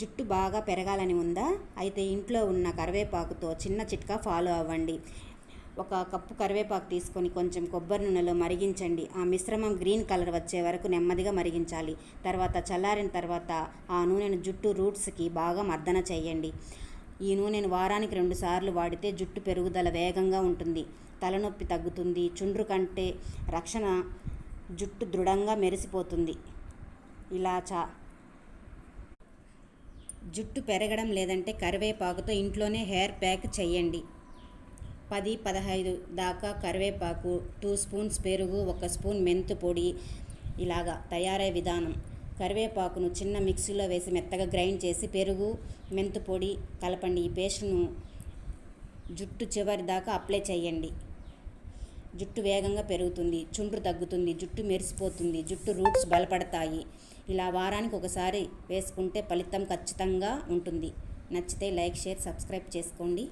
జుట్టు బాగా పెరగాలని ఉందా? అయితే ఇంట్లో ఉన్న కరివేపాకుతో చిన్న చిట్కా ఫాలో అవ్వండి. ఒక కప్పు కరివేపాకు తీసుకొని కొంచెం కొబ్బరి నూనెలో మరిగించండి. ఆ మిశ్రమం గ్రీన్ కలర్ వచ్చే వరకు నెమ్మదిగా మరిగించాలి. తర్వాత చల్లారిన తర్వాత ఆ నూనెను జుట్టు రూట్స్కి బాగా మర్దన చేయండి. ఈ నూనెను వారానికి రెండు సార్లు వాడితే జుట్టు పెరుగుదల వేగంగా ఉంటుంది. తలనొప్పి తగ్గుతుంది. చుండ్రు కంటే రక్షణ జుట్టు దృఢంగా మెరిసిపోతుంది. ఇలా చా జుట్టు పెరగడం లేదంటే కరివేపాకుతో ఇంట్లోనే హెయిర్ ప్యాక్ చేయండి పది పదహైదు దాకా కరివేపాకు టూ స్పూన్స్ పెరుగు ఒక స్పూన్ మెంతు పొడి ఇలాగా తయారయ్యే విధానం. కరివేపాకును చిన్న మిక్సీలో వేసి మెత్తగా గ్రైండ్ చేసి పెరుగు మెంతు పొడి కలపండి. ఈ పేస్ట్ను జుట్టు చివరి దాకా అప్లై చేయండి జుట్టు వేగంగా పెరుగుతుంది చుండ్రు తగ్గుతుంది జుట్టు మెరిసిపోతుంది జుట్టు రూట్స్ బలపడతాయి. ఇలా వారానికి ఒకసారి వేసుకుంటే ఫలితం ఖచ్చితంగా ఉంటుంది. నచ్చితే లైక్ షేర్ సబ్స్క్రైబ్ చేసుకోండి.